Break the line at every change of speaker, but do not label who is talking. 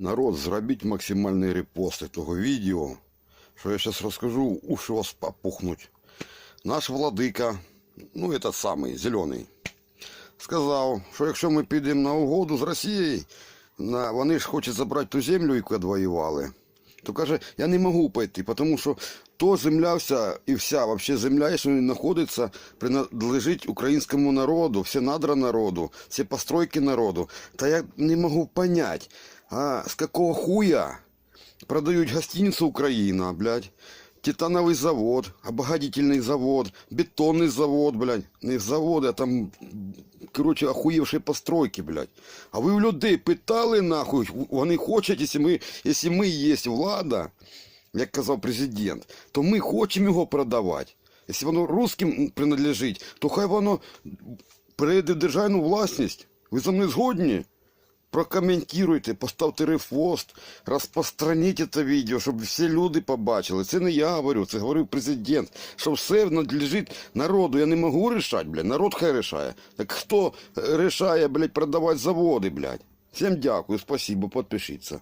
Народ, зробіть максимальні репости того відео, що я зараз розкажу, уші вас попухнуть. Наш владика, ну этот самий, зелений, сказав, що якщо ми підемо на угоду з Росією, вони ж хочуть забрати ту землю, яку відвоювали, то каже, я не можу пойти, тому що то земля вся і вся вообще земля, не знаходиться, принадлежить українському народу, всі надра народу, всі постройки народу. Та я не можу понять, а з какого хуя продають гостиницю Україна, блядь, титановий завод, обогатительний завод, бетонний завод, блядь, не завод, а там, короче, охуєвші постройки, блядь. А ви в людей питали нахуй, вони хочуть, якщо ми, якщо ми є влада, як казав президент, то ми хочемо його продавати. Якщо воно русським принадлежить, то хай воно перейде в державну власність. Ви за мною згодні? Прокоментуйте, поставте рефост, розпространіть це відео, щоб всі люди побачили. Це не я говорю, це говорив президент. Що все надлежить народу. Я не можу рішати, блядь. Народ хай рішає. Так хто рішає, блядь, продавати заводи, блядь? Всім дякую, спасибо, підпишіться.